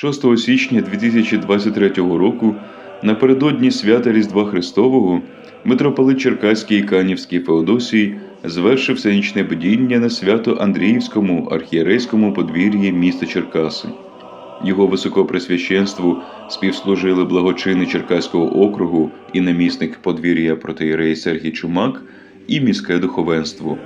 6 січня 2023 року, напередодні свята Різдва Христового, митрополит Черкаський і Канівський Феодосій звершив сценічне бдіння на свято Андріївському архієрейському подвір'ї міста Черкаси. Його високопресвященству співслужили благочини Черкаського округу і намісник подвір'я протиєрей Сергій Чумак і міське духовенство.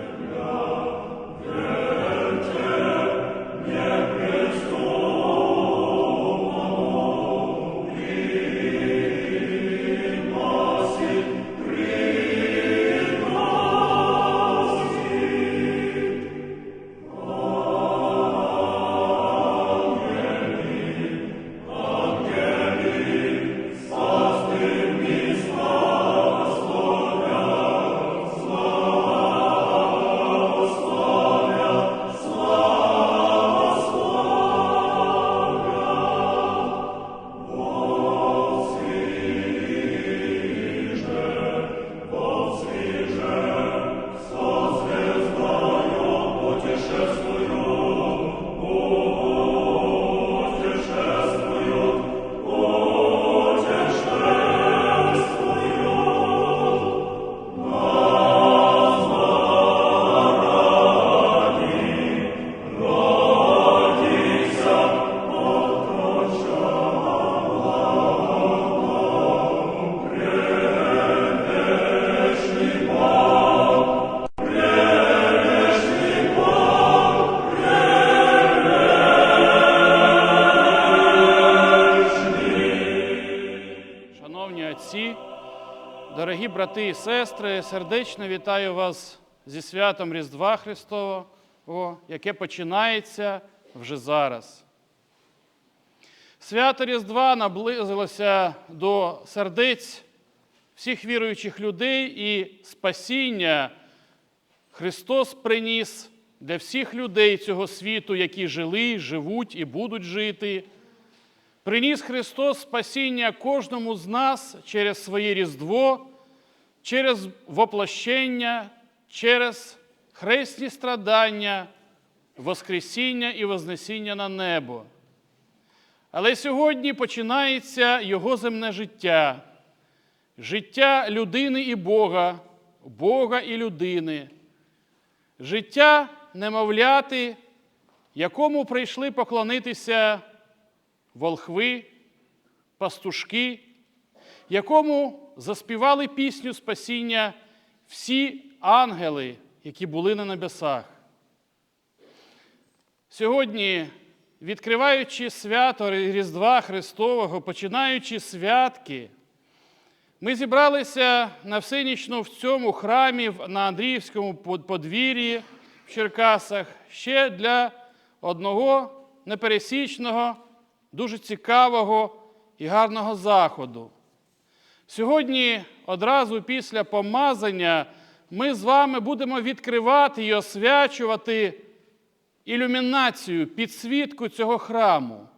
Брати і сестри, сердечно вітаю вас зі святом Різдва Христового, яке починається вже зараз. Свято Різдва наблизилося до сердець всіх віруючих людей і спасіння Христос приніс для всіх людей цього світу, які жили, живуть і будуть жити. Приніс Христос спасіння кожному з нас через своє Різдво, через воплощення, через хресні страдання, Воскресіння і Вознесіння на небо. Але сьогодні починається Його земне життя, життя людини і Бога, Бога і людини, життя немовляти, якому прийшли поклонитися волхви, пастушки, якому заспівали пісню спасіння всі ангели, які були на небесах. Сьогодні, відкриваючи свято Різдва Христового, починаючи святки, ми зібралися на всенічну в цьому храмі на Андріївському подвір'ї в Черкасах ще для одного непересічного дуже цікавого і гарного заходу. Сьогодні, одразу після помазання, ми з вами будемо відкривати і освячувати ілюмінацію, підсвітку цього храму.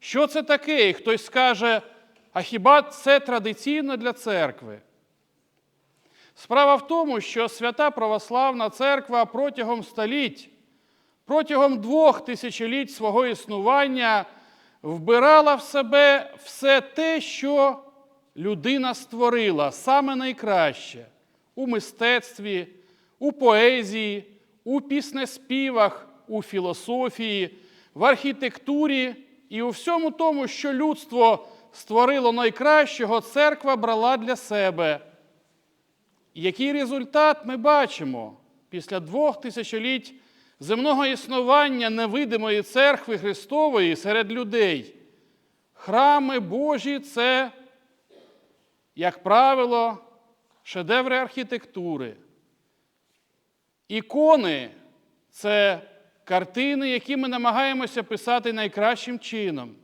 Що це таке? І хтось скаже, а хіба це традиційно для церкви? Справа в тому, що свята православна церква протягом століть, протягом двох тисячоліть свого існування вбирала в себе все те, що людина створила, саме найкраще у мистецтві, у поезії, у піснеспівах, у філософії, в архітектурі і у всьому тому, що людство створило найкращого, церква брала для себе. Який результат ми бачимо після двох тисячоліть земного існування невидимої церкви Христової серед людей. Храми Божі це, як правило, шедеври архітектури. Ікони це картини, які ми намагаємося писати найкращим чином.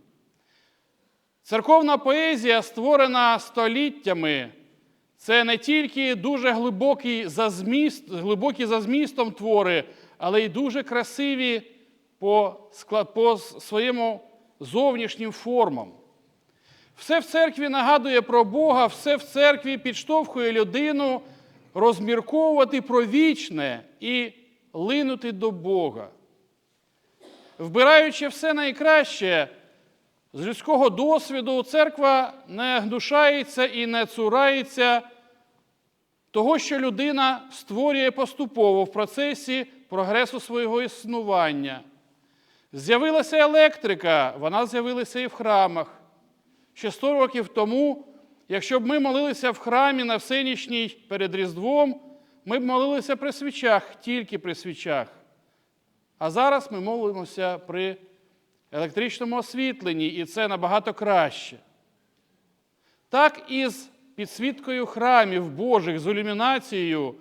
Церковна поезія, створена століттями, це не тільки дуже глибокі за, зміст, глибокі за змістом твори, але й дуже красиві по, по своєму зовнішнім формам. Все в церкві нагадує про Бога, все в церкві підштовхує людину розмірковувати про вічне і линути до Бога. Вбираючи все найкраще, З людського досвіду церква не гнушається і не цурається того, що людина створює поступово в процесі прогресу свого існування. З'явилася електрика, вона з'явилася і в храмах. Ще 100 років тому, якщо б ми молилися в храмі на всенічній перед Різдвом, ми б молилися при свічах, тільки при свічах. А зараз ми молимося при електричному освітленні, і це набагато краще. Так і з підсвіткою храмів Божих, з ілюмінацією,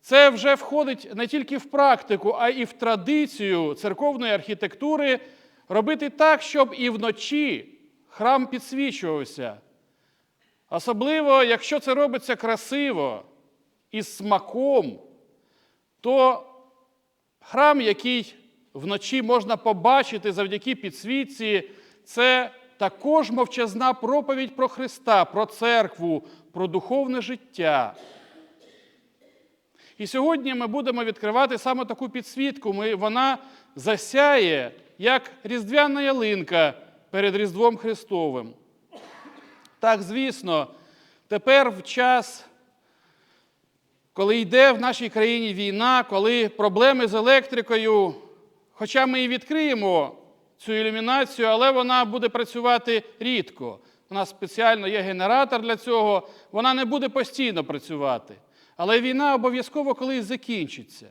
це вже входить не тільки в практику, а і в традицію церковної архітектури робити так, щоб і вночі храм підсвічувався. Особливо, якщо це робиться красиво і з смаком, то храм, який вночі можна побачити завдяки підсвітці, це також мовчазна проповідь про Христа, про церкву, про духовне життя. І сьогодні ми будемо відкривати саме таку підсвітку. Вона засяє, як різдвяна ялинка перед Різдвом Христовим. Так, звісно, тепер в час, коли йде в нашій країні війна, коли проблеми з електрикою, хоча ми і відкриємо цю ілюмінацію, але вона буде працювати рідко. У нас спеціально є генератор для цього, вона не буде постійно працювати. Але війна обов'язково колись закінчиться.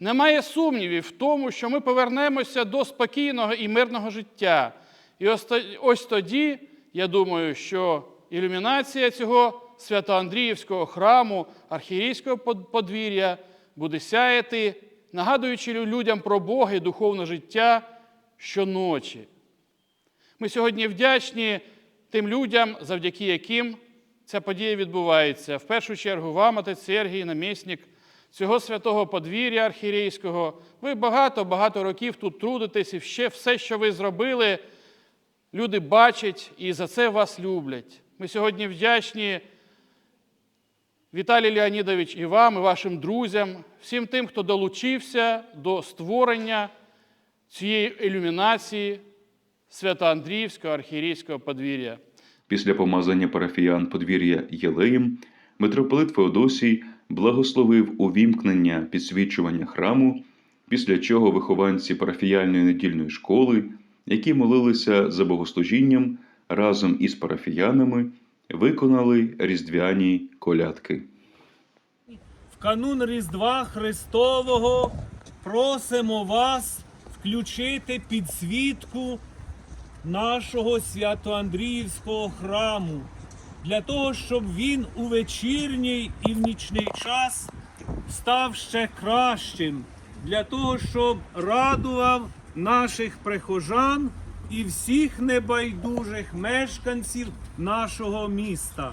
Немає сумнівів в тому, що ми повернемося до спокійного і мирного життя. І ось тоді, я думаю, що ілюмінація цього Свято-Андріївського храму, архієрейського под- подвір'я буде сяяти, нагадуючи людям про Бога і духовне життя щоночі. Ми сьогодні вдячні тим людям, завдяки яким ця подія відбувається. В першу чергу вам, отець Сергій, намісник цього святого подвір'я архірейського. Ви багато-багато років тут трудитесь, і ще все, що ви зробили, люди бачать і за це вас люблять. Ми сьогодні вдячні Віталій Леонідович і вам, і вашим друзям, всім тим, хто долучився до створення цієї ілюмінації Свято-Андріївського архієрейського подвір'я. Після помазання парафіян подвір'я Єлеєм митрополит Феодосій благословив увімкнення підсвічування храму, після чого вихованці парафіяльної недільної школи, які молилися за богослужінням разом із парафіянами, виконали різдвяні колядки. В канун Різдва Христового просимо вас включити підсвітку нашого Свято-Андріївського храму для того, щоб він у вечірній і в нічний час став ще кращим, для того, щоб радував наших прихожан і всіх небайдужих мешканців нашого міста.